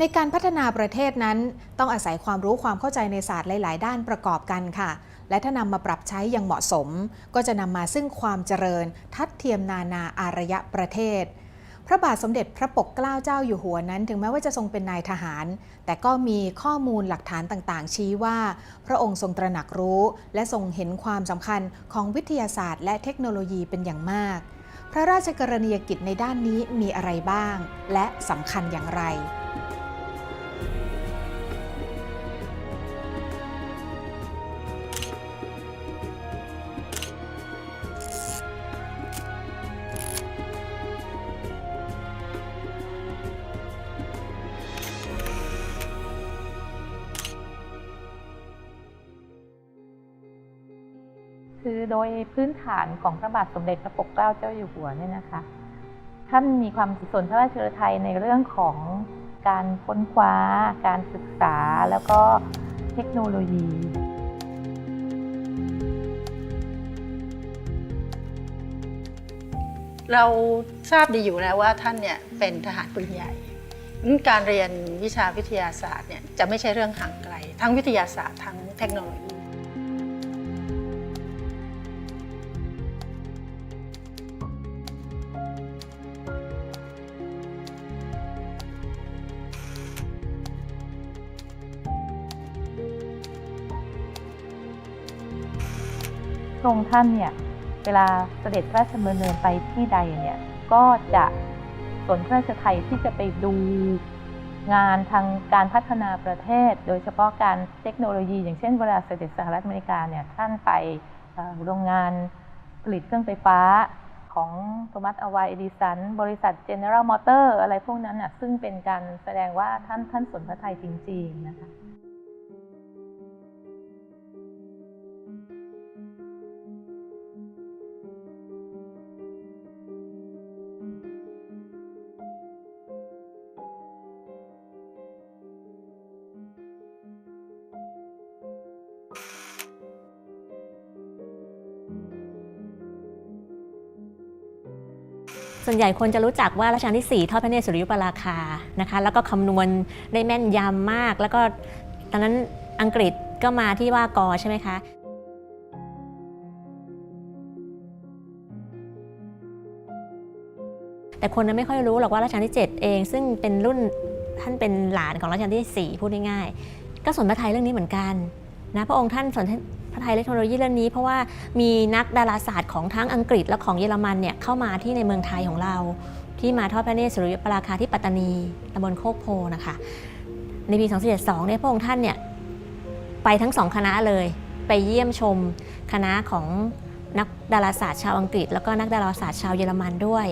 ในการพัฒนาประเทศนั้นต้องอาศัยความรู้ความเข้าใจในศาสตร์หลาย ๆ ด้านประกอบกันค่ะ และถ้านำมาปรับใช้อย่างเหมาะสม ก็จะนำมาซึ่งความเจริญ ทัดเทียมนานาอารยะประเทศ พระบาทสมเด็จพระปกเกล้าเจ้าอยู่หัวนั้น ถึงแม้ว่าจะทรงเป็นนายทหาร แต่ก็มีข้อมูลหลักฐานต่าง ๆ ชี้ว่า พระองค์ทรงตระหนักรู้ และทรงเห็นความสำคัญของวิทยาศาสตร์ และเทคโนโลยีเป็นอย่างมาก พระราชกรณียกิจในด้านนี้มีอะไรบ้าง และสำคัญอย่างไร โดยพื้นฐานของพระบาทสมเด็จพระปกเกล้าเจ้าอยู่หัวเนี่ยนะคะท่านมีความสนพระราชฤทัยในเรื่องของการค้นคว้า การศึกษาแล้วก็เทคโนโลยี เราทราบดีอยู่แล้วว่าท่านเนี่ยเป็นทหารปืนใหญ่การเรียนวิชาวิทยาศาสตร์เนี่ยจะไม่ใช่เรื่องห่างไกล ทั้งวิทยาศาสตร์ทั้งเทคโนโลยี ระองค์ท่านเนี่ยเวลาเสด็จพระราชดำเนินไปที่ใดเนี่ยก็จะสนพระราชไทยที่จะไปดูงานทางการพัฒนาประเทศ โดยเฉพาะการเทคโนโลยี อย่างเช่นเวลาเสด็จสหรัฐอเมริกาเนี่ยท่านไปโรงงานผลิตเครื่องไฟฟ้าของโทมัสอวายเอดิสัน บริษัท General Motor อะไรพวกนั้นน่ะซึ่งเป็นการแสดงว่าท่านท่านสนพระไทยจริง ๆ นะคะ ส่วนใหญ่คนจะรู้จักว่ารัชกาลที่ 4 ทอดพระเนตรสุริยุปราคานะคะ แล้วก็คำนวณได้แม่นยำมาก แล้วก็ตอนนั้นอังกฤษก็มาที่ว่ากอใช่ไหมคะแต่คนนั้นไม่ค่อยรู้หรอกว่ารัชกาลที่ 7 เอง ซึ่งเป็นรุ่นท่านเป็นหลานของรัชกาลที่ 4 พูดง่ายๆ ก็สนพระไทยเรื่องนี้เหมือนกัน นะพระองค์ท่านสนพระไทยเทคโนโลยีเรื่องนี้ เพราะว่ามีนักดาราศาสตร์ของทั้งอังกฤษและของเยอรมันเนี่ยเข้ามาที่ในเมืองไทยของเรา ที่มาทอดพระเนตรสุริยปราคาที่ปัตตานีตำบลโคกโพนะคะในปี 2472เนี่ยพระองค์ท่านเนี่ยไปทั้งสองคณะเลยไปเยี่ยมชมคณะของนักดาราศาสตร์ชาวอังกฤษ แล้วก็นักดาราศาสตร์ชาวเยอรมันด้วย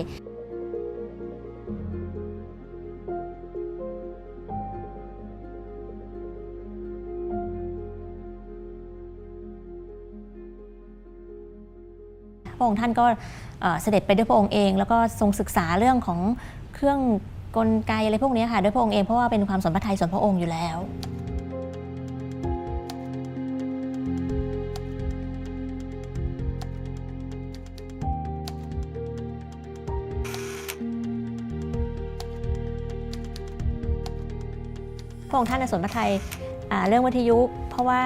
ระองค์ท่านก็เสด็จไปด้วยพระองค์เอง แล้วก็ทรงศึกษาเรื่องของเครื่องกลไกอะไรพวกนี้ค่ะด้วยพระองค์เองเพราะว่าเป็นความสนพระไทยส่วนพระองค์อยู่แล้วพระองค์ท่านในสนพระไทยเรื่องวิทยุ เพราะว่า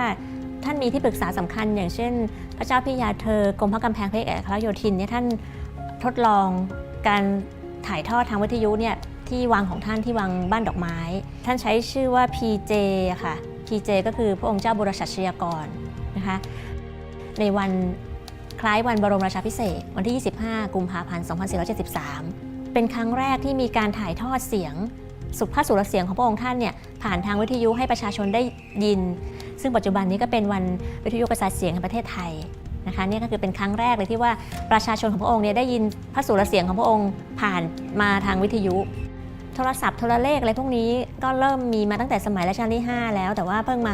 ท่านมีที่ปรึกษาสำคัญอย่างเช่น พระเจ้าพิยาเธอกรมพระกำแพงเพชรเอกอัครโยธินเนี่ยท่านทดลองการถ่ายทอดทางวิทยุเนี่ยที่วังของท่านที่วังบ้านดอกไม้ ท่านใช้ชื่อว่า PJ ค่ะ PJ ก็คือพระองค์เจ้าบุรชัชยากรนะคะในวันคล้ายวันบรมราชาพิเศษวันที่ 25 กุมภาพันธ์ 2473 เป็นครั้งแรกที่มีการถ่ายทอดเสียง สุภาพสุรเสียงของพระองค์ท่านเนี่ยผ่านทางวิทยุให้ประชาชนได้ยิน ซึ่งปัจจุบันนี้ก็เป็นวันวิทยุกระจายเสียงแห่งประเทศไทยนะคะนี่ก็คือเป็นครั้งแรกเลยที่ว่าประชาชนของพระองค์เนี่ยได้ยินพระสุรเสียงของพระองค์ผ่านมาทางวิทยุ โทรศัพท์โทรเลขอะไรพวกนี้ก็เริ่มมีมาตั้งแต่สมัยรัชกาลที่ 5 แล้ว แต่ว่าเพิ่งมา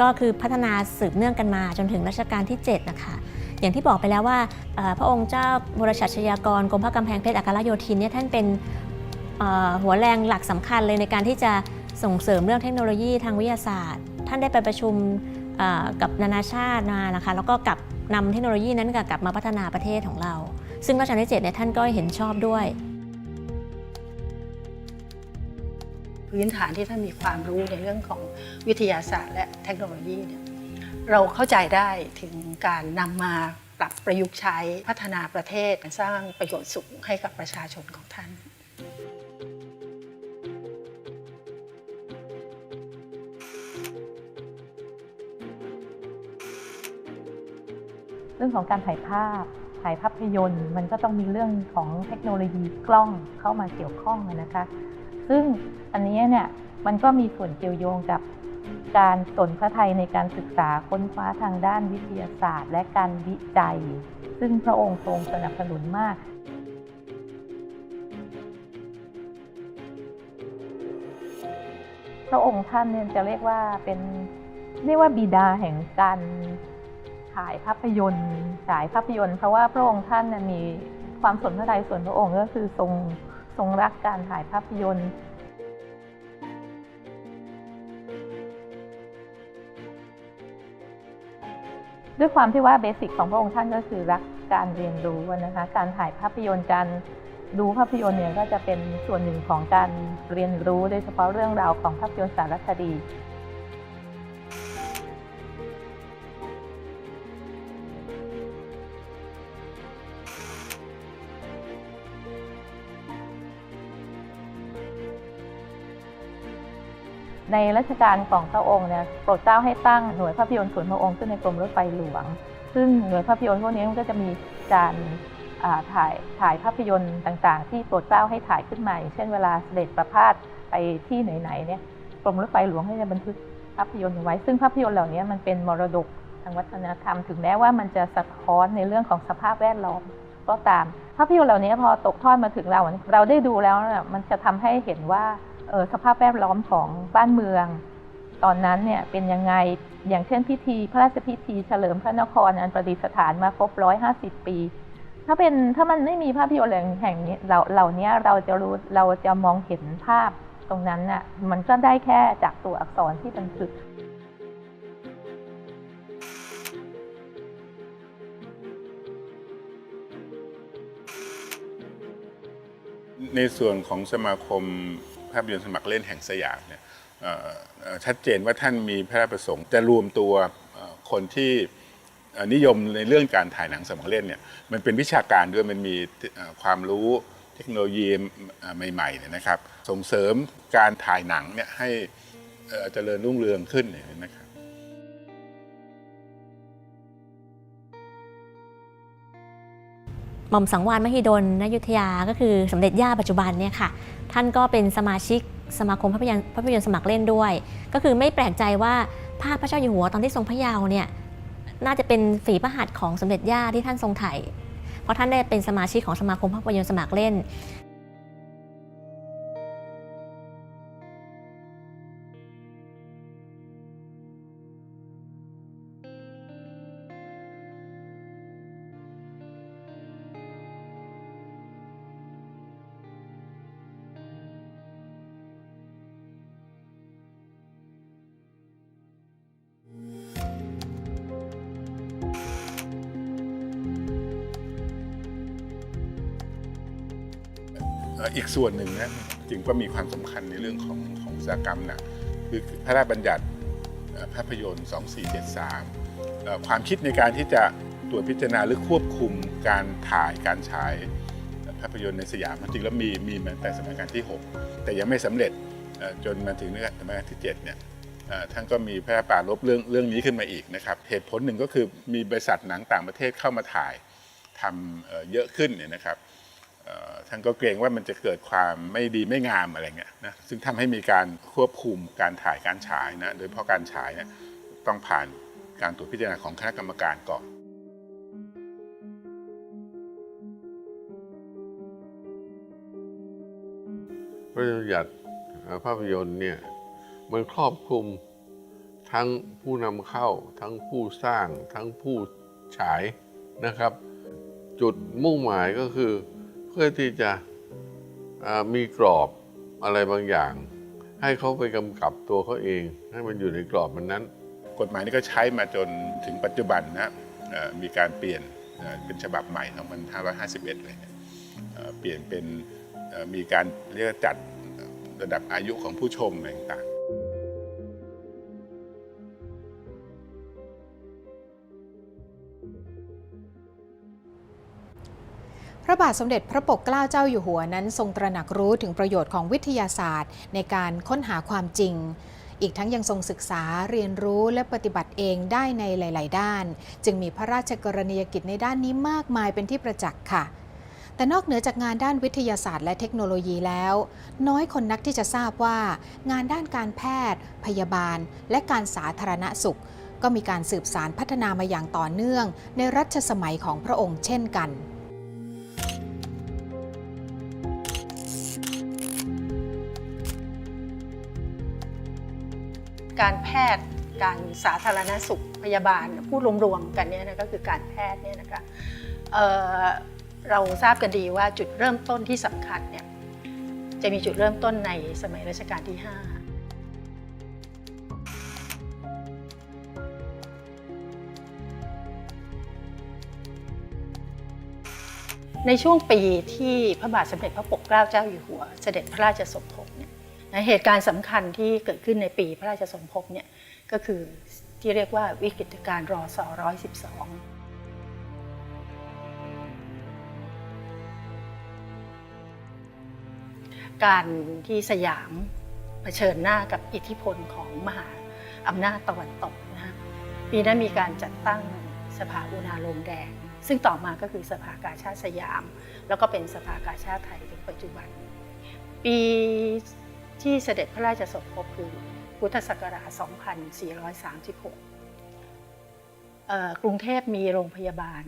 ก็คือพัฒนาสืบเนื่องกันมาจนถึงรัชกาลที่ 7 นะคะอย่างที่บอกไปแล้วว่าพระองค์เจ้าบรชัชยากรกรมพระกำแพงเพชรอัครโยธินเนี่ยท่านเป็นหัวแรงหลักสำคัญเลยในการที่จะส่งเสริมเรื่องเทคโนโลยีทางวิทยาศาสตร์ ท่านได้ไปประชุมกับนานาชาติมานะคะแล้วก็กลับนำเทคโนโลยีนั้นกลับมาพัฒนาประเทศของเรา ซึ่งรัชกาลที่7เนี่ยท่านก็เห็นชอบด้วยพพื้นฐานที่ท่านมีความรู้ในเรื่องของวิทยาศาสตร์ และเทคโนโลยีเนี่ยเราเข้าใจได้ถึงการนำมาปรับประยุกต์ใช้พัฒนาประเทศสร้างประโยชน์สูงให้กับประชาชนของท่าน เรื่องของการถ่ายภาพ ถ่ายภาพยนตร์ มันก็ต้องมีเรื่องของเทคโนโลยีกล้องเข้ามาเกี่ยวข้องนะคะ ซึ่งอันนี้เนี่ยมันก็มีส่วนเกี่ยวโยงกับการสนพระไทยในการศึกษาค้นคว้าทางด้านวิทยาศาสตร์ และการวิจัย ซึ่งพระองค์ทรงสนับสนุนมากพระองค์ท่านเนี่ยจะเรียกว่าเป็นเรียกว่าบิดาแห่งการ ฉายภาพยนตร์ฉายภาพยนตร์เพราะว่าพระองค์ท่านมีความสนพระทัยส่วนพระองค์ก็คือทรงทรงรักการถ่ายภาพยนตร์ด้วยความที่ว่าเบสิกของพระองค์ท่านก็คือรักการเรียนรู้นะคะการถ่ายภาพยนตร์การดูภาพยนตร์เนี่ยก็จะเป็นส่วนหนึ่งของการเรียนรู้โดยเฉพาะเรื่องราวของภาพยนตร์สารคดี ในรัชกาลของพระองค์เนี่ยโปรดเกล้าให้ตั้งหน่วยภาพยนตร์ส่วนพระองค์ขึ้นในกรมรถไฟหลวง ซึ่งหน่วยภาพยนตร์พวกนี้มันก็จะมีการถ่ายถ่ายภาพยนตร์ต่างๆ ที่โปรดเกล้าให้ถ่ายขึ้นมาอย่างเช่นเวลาเสด็จประพาสไปที่ไหนๆเนี่ยกรมรถไฟหลวงให้จะบันทึกภาพยนตร์ไว้ ซึ่งภาพยนตร์เหล่านี้มันเป็นมรดกทางวัฒนธรรม ถึงแม้ว่ามันจะสะท้อนในเรื่องของสภาพแวดล้อมก็ตาม ภาพยนตร์เหล่านี้พอตกทอดมาถึงเรา เราได้ดูแล้วเนี่ยมันจะทำให้เห็นว่า สภาพแวดล้อมของบ้านเมือง ตอนนั้นเนี่ยเป็นยังไงอย่างเช่นพิธี พระราชพิธีเฉลิมพระนครอันประดิษฐานมาครบ150ปี ถ้าเป็นถ้ามันไม่มีภาพยนตร์แห่งนี้เราเหล่านี้เราจะรู้เราจะมองเห็นภาพตรงนั้นน่ะมันก็ได้แค่จากตัวอักษรที่บันทึกในส่วนของสมาคม ภาพยนตร์สมัครเล่นแห่งสยามเนี่ยชัดเจนว่าท่านมีพระราชประสงค์จะรวมตัวคนที่นิยมในเรื่องการถ่ายหนังสมัครเล่นเนี่ยมันเป็นวิชาการด้วยมันมีความรู้เทคโนโลยีใหม่ๆเนี่ยนะครับ ส่งเสริมการถ่ายหนังเนี่ยให้เอ่อเจริญรุ่งเรืองขึ้นนนะครับ หม่อมสังวานมหิดลนยุทธยาก็คือสมเด็จย่าปัจจุบันเนี่ยค่ะ ท่านก็เป็นสมาชิกสมาคมภาพยนตร์ภาพยนตร์สมัครเล่นด้วย ก็คือไม่แปลกใจว่าภาพพระเจ้าอยู่หัวตอนที่ทรงพระเยาว์เนี่ยน่าจะเป็นฝีพระหัตถ์ของสมเด็จย่าที่ท่านทรงถ่ายเพราะท่านได้เป็นสมาชิกของสมาคมภาพยนตร์สมัครเล่น อีกส่วนหนึ่งนะจึงก็มีความสำคัญในเรื่องของของอุตสาหกรรมนะคือพระราชบัญญัติภาพยนตร์ 2473เอ่อความคิดในการที่จะตรวจพิจารณาหรือควบคุมการถ่ายการฉายภาพยนตร์ในสยามจริงแล้วมีมีมาแต่สมัยการที่ 6 แต่ยังไม่สำเร็จจนมาถึงสมัยการที่7เนี่ยท่านก็มีพระราชปรารภเรื่องเรื่องนี้ขึ้นมาอีกนะครับเหตุผลหนึ่งก็คือมีบริษัทหนังต่างประเทศเข้ามาถ่ายทำเยอะขึ้นเนี่ยนะครับ ท่านก็เกรงว่ามันจะเกิดความไม่ดีไม่งามอะไรเงี้ยนะซึ่งทำให้มีการควบคุมการถ่ายการฉายนะโดยเฉพาะการฉายเนี่ยต้องผ่านการตรวจพิจารณาของคณะกรรมการก่อนพระราชบัญญัติภาพยนตร์เนี่ยมันครอบคลุมทั้งผู้นำเข้าทั้งผู้สร้างทั้งผู้ฉายนะครับ จุดมุ่งหมายก็คือ พื่อที่จะมีกรอบอะไรบางอย่าง ให้เขาไปกำกับตัวเขาเอง ให้มันอยู่ในกรอบมันนั้น กฎหมายนี้ก็ใช้มาจนถึงปัจจุบันนะมีการเปลี่ยนเป็นฉบับใหม่ 2551 เลยเนี่ยเอ่อเปลี่ยนเป็นมีการเรียกจัดระดับอายุของผู้ชมอะไรต่าง ระบาทสมเด็จพระปกเกล้าเจ้าอยู่หัวนั้นทรงตระหนักรู้ถึงประโยชน์ของวิทยาศาสตร์ ในการค้นหาความจริง อีกทั้งยังทรงศึกษาเรียนรู้และปฏิบัติเองได้ในหลาย ๆ ด้าน จึงมีพระราชกรณียกิจในด้านนี้มากมายเป็นที่ประจักษ์ค่ะ แต่นอกเหนือจากงานด้านวิทยาศาสตร์และเทคโนโลยีแล้ว น้อยคนนักที่จะทราบว่า งานด้านการแพทย์ พยาบาล และการสาธารณสุข ก็มีการสืบสารพัฒนามาอย่างต่อเนื่อง ในรัชสมัยของพระองค์เช่นกัน การแพทย์ การสาธารณสุขพยาบาลพูดรวมๆกันเนี่ยนะก็คือการแพทย์เนี่ยนะคะเเราทราบกันดีว่าจุดเริ่มต้นที่สำคัญเนี่ยจะมีจุดเริ่มต้นในสมัยรัชกาลที่ 5ในช่วงปีที่พระบาทสมเด็จพระปกเกล้าเจ้าอยู่หัว เสด็จพระราชสมภพ เนี่ยนะเหตุการณ์สำคัญที่เกิดขึ้นในปีพระราชสมภพเนี่ยก็คือที่เรียกว่าวิกฤตการณ์รอสอ112การที่สยามเผชิญหน้ากับอิทธิพลของมหาอำนาจตะวันตกนะฮะปีนั้นมีการจัดตั้งสภาอุณาโลมแดง ซึ่งต่อมาก็คือสภากาชาติสยาม แล้วก็เป็นสภากาชาติไทยถึงปัจจุบัน ปี ที่เสด็จพระราชสมภพคือพุทธศักราช 2436เอ่อกรุงเทพมีโรงพยาบาล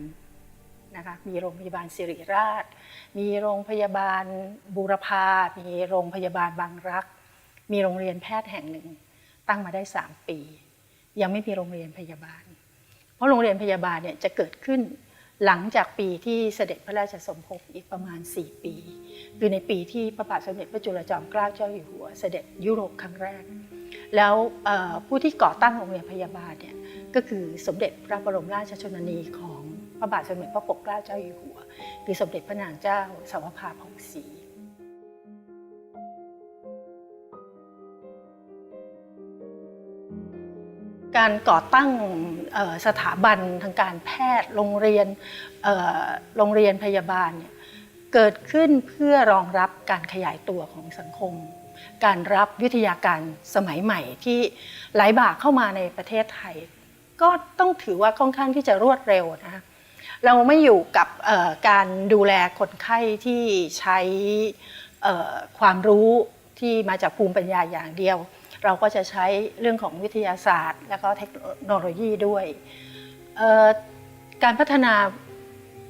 นะคะมีโรงพยาบาลสิริราช มีโรงพยาบาลบูรพา มีโรงพยาบาลบางรัก มีโรงเรียนแพทย์แห่งหนึ่ง ตั้งมาได้ 3 ปี ยังไม่มีโรงเรียนพยาบาล เพราะโรงเรียนพยาบาลเนี่ยจะเกิดขึ้น หลังจากปีที่เสด็จพระราชสมภพอีกประมาณ 4 ปี คือในปีที่พระบาทสมเด็จพระจุลจอมเกล้าเจ้าอยู่หัวเสด็จยุโรปครั้งแรก แล้วผู้ที่ก่อตั้งโรงเรียนพยาบาลเนี่ยก็คือสมเด็จพระบรมราชชนนีของพระบาทสมเด็จพระปกเกล้าเจ้าอยู่หัว คือสมเด็จพระนางเจ้าสาวภาผ่องศรี การก่อตั้งสถาบันทางการแพทย์โรงเรียนโรงเรียนพยาบาลเนี่ยเกิดขึ้นเพื่อรองรับการขยายตัวของสังคม การรับวิทยาการสมัยใหม่ที่ไหลบ่าเข้ามาในประเทศไทย ก็ต้องถือว่าค่อนข้างที่จะรวดเร็วนะคะเราไม่อยู่กับการดูแลคนไข้ที่ใช้ความรู้ที่มาจากภูมิปัญญาอย่างเดียว เราก็จะใช้เรื่องของวิทยาศาสตร์ และก็เทคโนโลยีด้วย การพัฒนา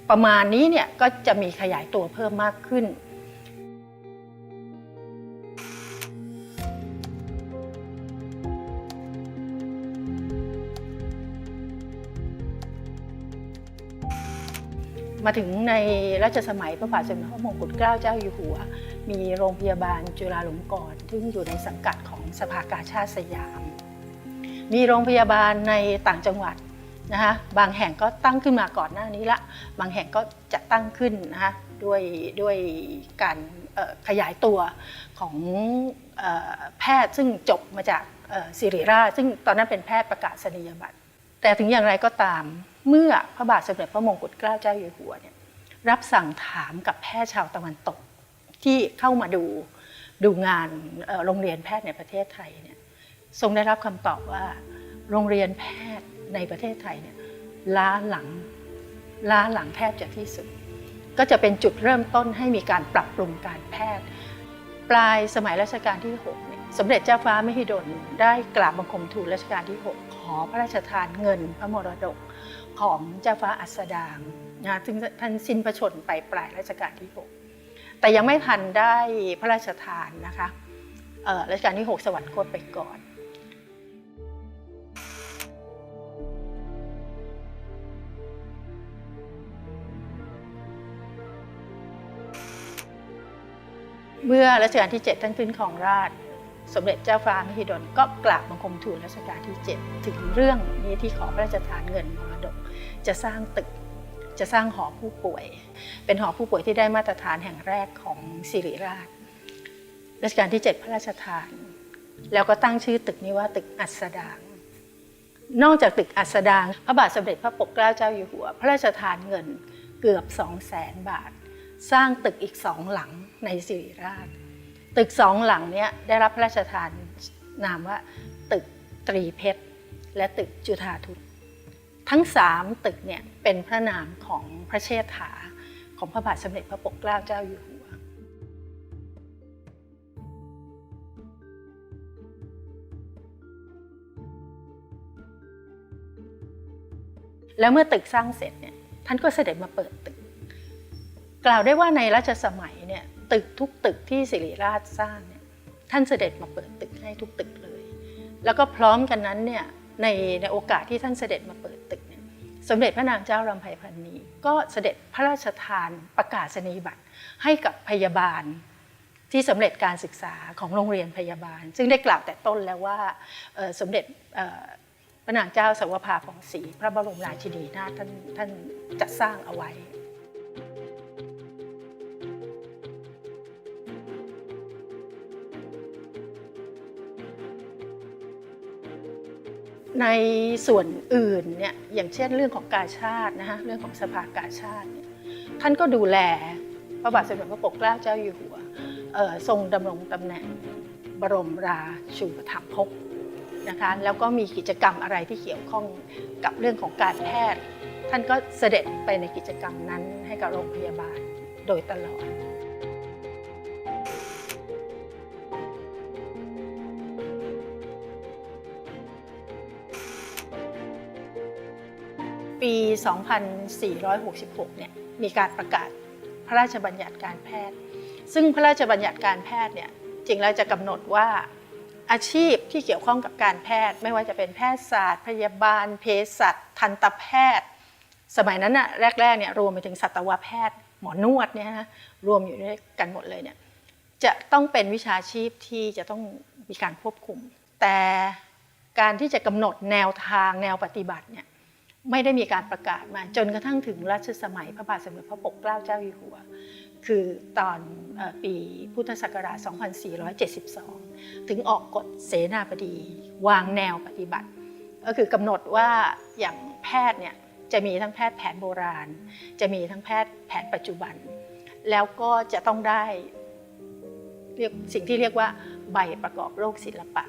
ประมาณนี้เนี่ยก็จะมีขยายตัวเพิ่มมากขึ้น มาถึงในรัชสมัยพระบาทสมเด็จพระมงกุฎเกล้าเจ้าอยู่หัว มีโรงพยาบาลจุฬาลงกรณ์ซึ่งอยู่ในสังกัดของ สภากาชาติสยาม มีโรงพยาบาลในต่างจังหวัดนะคะบางแห่งก็ตั้งขึ้นมาก่อนหน้านี้ละ บางแห่งก็จะตั้งขึ้นนะคะด้วยด้วยการขยายตัวของออแพทย์ซึ่งจบมาจากเอ่อศิริราชซึ่งตอนนั้นเป็นแพทย์ประกาศนียบัตร แต่ถึงอย่างไรก็ตามเมื่อพระบาทสมเด็จพระมงกุฎเกล้าเจ้าอยู่หัวเนี่ยรับสั่งถามกับแพทย์ชาวตะวันตกที่เข้ามาดู ดูงานโรงเรียนแพทย์ในประเทศไทยเนี่ยทรงได้รับคำตอบว่า โรงเรียนแพทย์ในประเทศไทยเนี่ยล้าหลังล้าหลังแทบจะที่สุด ก็จะเป็นจุดเริ่มต้นให้มีการปรับปรุงการแพทย์ ปลายสมัยรัชกาลที่6สมเด็จเจ้าฟ้ามหิดลได้กราบบังคมทูลรัชกาลที่ 6 ขอพระราชทานเงินพระมรดกของเจ้าฟ้าอัสดางนะซึ่งท่านสิ้นพระชนไปปลายรัชกาลที่ 6 แต่ยังไม่ทันได้พระราชทานนะคะเอ่อรัชกาลที่ 6 สวรรคตไปก่อนเมื่อรัชกาลที่ 7 ท่านขึ้นของราช สมเด็จเจ้าฟ้ามหิดลก็กราบบังคมทูลรัชกาลที่ 7 ถึงเรื่องนี้ที่ขอพระราชทานเงินมรดก จะสร้างตึก จะสร้างหอผู้ป่วย เป็นหอผู้ป่วยที่ได้มาตรฐานแห่งแรกของสิริราชรัชกาลที่ 7 พระราชทาน แล้วก็ตั้งชื่อตึกนี้ว่าตึกอัสดาง นอกจากตึกอัสดาง พระบาทสมเด็จพระปกเกล้าเจ้าอยู่หัว พระราชทานเงินเกือบ 2 0 0แสนบาท สร้างตึกอีกสองหลังในสิริราช ตึกสองหลังเนี้ยได้รับพระราชทานนามว่า ตึกตรีเพชร และตึกจุฑาทุต ทั้งสามตึกเนี่ยเป็นพระนามของพระเชษฐาของพระบาทสมเด็จพระปกเกล้าเจ้าอยู่หัวแล้วเมื่อตึกสร้างเสร็จเนี่ยท่านก็เสด็จมาเปิดตึก กล่าวได้ว่าในรัชสมัยเนี่ยตึกทุกตึกที่สิริราชสร้างเนี่ยท่านเสด็จมาเปิดตึกให้ทุกตึกเลย แล้วก็พร้อมกันนั้นเนี่ยในในโอกาสที่ท่านเสด็จมาเปิด สมเด็จพระนางเจ้ารำไพพรรณีก็เสด็จพระราชทานประกาศนียบัตรให้กับพยาบาลที่สำเร็จการศึกษาของโรงเรียนพยาบาล ซึ่งได้กล่าวแต่ต้นแล้วว่าสมเด็จพระนางเจ้าสวภาผ่องศรีพระบรมราชินีนาถท่านท่านจัดสร้างเอาไว้ ในส่วนอื่นเนี่ยอย่างเช่นเรื่องของกาชาตินะฮะเรื่องของสภากาชาติเนี่ยท่านก็ดูแลพระบาทสมเด็จพระปกเกล้าเจ้าอยู่หัวทรงดำรงตำแหน่งบรมราชูปถัมภกนะคะแล้วก็มีกิจกรรมอะไรที่เกี่ยวข้องกับเรื่องของการแพทย์ ท่านก็เสด็จไปในกิจกรรมนั้นให้กับโรงพยาบาลโดยตลอด 2466 เนี่ยมีการประกาศพระราชบัญญัติการแพทย์ ซึ่งพระราชบัญญัติการแพทย์เนี่ยจริงแล้วจะกำหนดว่าอาชีพที่เกี่ยวข้องกับการแพทย์ ไม่ว่าจะเป็นแพทยศาสตร์ พยาบาล เภสัชทันตแพทย์ สมัยนั้นน่ะแรกๆเนี่ยรวมไปถึงสัตวแพทย์ หมอนวดเนี่ยนะรวมอยู่ด้วยกันหมดเลยเนี่ยจะต้องเป็นวิชาชีพที่จะต้องมีการควบคุม แต่การที่จะกำหนดแนวทางแนวปฏิบัติเนี่ย ไม่ได้มีการประกาศมาจนกระทั่งถึงรัชสมัยพระบาทสมเด็จพระปกเกล้าเจ้าอยู่หัว คือตอนปีพุทธศักราช 2472 ถึงออกกฎเสนาบดี วางแนวปฏิบัติ ก็คือกำหนดว่าอย่างแพทย์เนี่ยจะมีทั้งแพทย์แผนโบราณ จะมีทั้งแพทย์แผนปัจจุบัน แล้วก็จะต้องได้เรียกสิ่งที่เรียกว่าใบประกอบโรคศิลปะ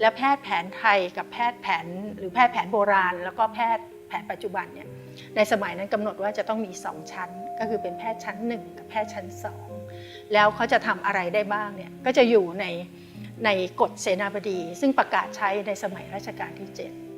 และแพทย์แผนไทยกับแพทย์แผนหรือแพทย์แผนโบราณ แล้วก็แพทย์แผนปัจจุบันเนี่ยในสมัยนั้นกำหนดว่าจะต้องมี 2 ชั้น ก็คือเป็นแพทย์ชั้น 1 กับแพทย์ชั้น 2 แล้วเขาจะทำอะไรได้บ้างเนี่ยก็จะอยู่ในในกฎเสนาบดี ซึ่งประกาศใช้ในสมัยรัชกาลที่ 7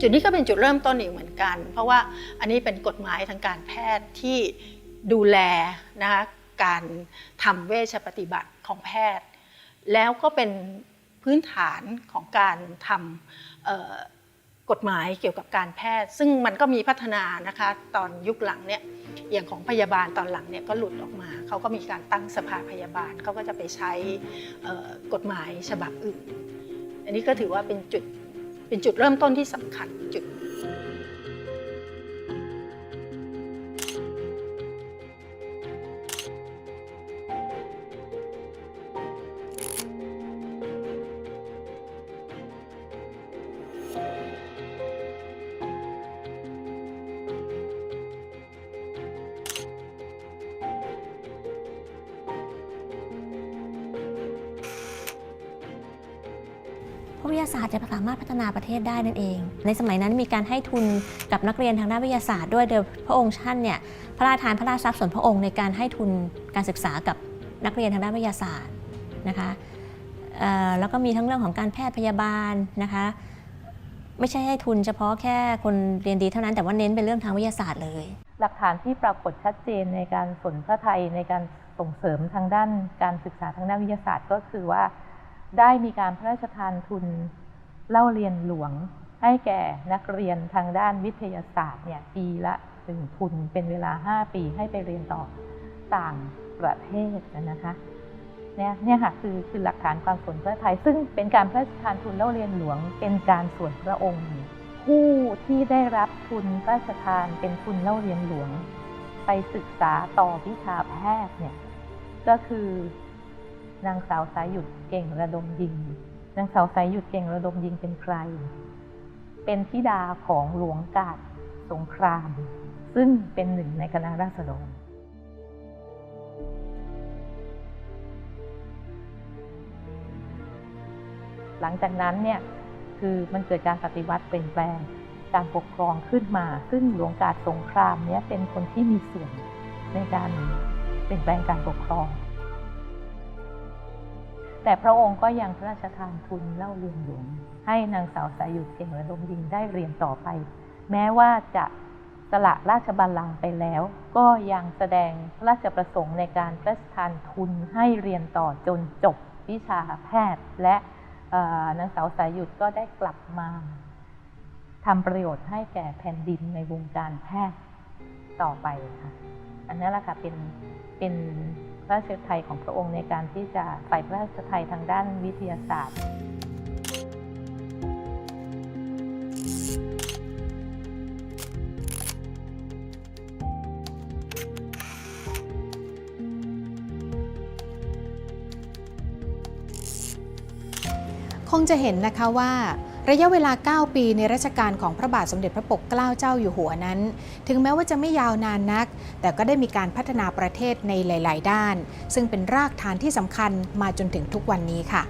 จุดนี้ก็เป็นจุดเริ่มต้นอีกเหมือนกัน เพราะว่าอันนี้เป็นกฎหมายทางการแพทย์ที่ดูแลนะคะการทำเวชปฏิบัติของแพทย์ แล้วก็เป็นพื้นฐานของการทำกฎหมายเกี่ยวกับการแพทย์ ซึ่งมันก็มีพัฒนานะคะตอนยุคหลังเนี่ยอย่างของพยาบาลตอนหลังเนี่ยก็หลุดออกมา เขาก็มีการตั้งสภาพยาบาลเขาก็จะไปใช้กฎหมายฉบับอื่น อันนี้ก็ถือว่าเป็นจุด เป็นจุดเริ่มต้นที่สำคัญจุด จะสามารถพัฒนาประเทศได้นั่นเอง ในสมัยนั้นมีการให้ทุนกับนักเรียนทางด้านวิทยาศาสตร์ด้วยโดยพระองค์ท่านเนี่ยพระราชทานพระราชทรัพย์ส่วนพระองค์ในการให้ทุนการศึกษากับนักเรียนทางด้านวิทยาศาสตร์นะคะแล้วก็มีทั้งเรื่องของการแพทย์พยาบาลนะคะไม่ใช่ให้ทุนเฉพาะแค่คนเรียนดีเท่านั้นแต่ว่าเน้นเป็นเรื่องทางวิทยาศาสตร์เลย หลักฐานที่ปรากฏชัดเจนในการสนพระไทยในการส่งเสริมทางด้านการศึกษาทางด้านวิทยาศาสตร์ก็คือว่า ได้มีการพระราชทานทุน เล่าเรียนหลวงให้แก่นักเรียนทางด้านวิทยาศาสตร์เนี่ยปีละหนึ่งทุนเป็นเวลา 5 ปีให้ไปเรียนต่อต่างประเทศนะคะเนี่ยเนี่ยค่ะคือคือหลักฐานความสนพระทัยซึ่งเป็นการพระราชทานทุนเล่าเรียนหลวง เป็นการส่วนพระองค์ ผู้ที่ได้รับทุนพระราชทานเป็นทุนเล่าเรียนหลวง ไปศึกษาต่อวิชาแพทย์เนี่ยก็คือนางสาวสายหยุดเก่งระดมยิง นางสาวสายหยุดเก่งระดมยิงเป็นใคร เป็นธิดาของหลวงกาดสงคราม ซึ่งเป็นหนึ่งในคณะราษฎรหลังจากนั้นเนี่ยคือมันเกิดการปฏิวัติเปลี่ยนแปลงการปกครองขึ้นมา ซึ่งหลวงกาดสงครามเนี่ยเป็นคนที่มีส่วนในการเปลี่ยนแปลงการปกครอง แต่พระองค์ก็ยังพระราชทานทุนเล่าเรียนหลวงให้นางสาวสายหยุดเก่งระดมยิงได้เรียนต่อไป แม้ว่าจะสละราชบัลลังก์ไปแล้ว ก็ยังแสดงพระราชประสงค์ในการพระราชทานทุนให้เรียนต่อจนจบวิชาแพทย์ และนางสาวสายหยุดก็ได้กลับมาทำประโยชน์ให้แก่แผ่นดินในวงการแพทย์ต่อไปค่ะ อันนั้นแหละค่ะเป็นเป็น พระราชไทยของพระองค์ในการที่จะใฝ่พระราชไทยทางด้านวิทยาศาสตร์คงจะเห็นนะคะว่า ระยะเวลา 9 ปีในรัชกาลของพระบาทสมเด็จพระปกเกล้าเจ้าอยู่หัวนั้น ถึงแม้ว่าจะไม่ยาวนานนัก แต่ก็ได้มีการพัฒนาประเทศในหลาย ๆ ด้าน ซึ่งเป็นรากฐานที่สำคัญมาจนถึงทุกวันนี้ค่ะ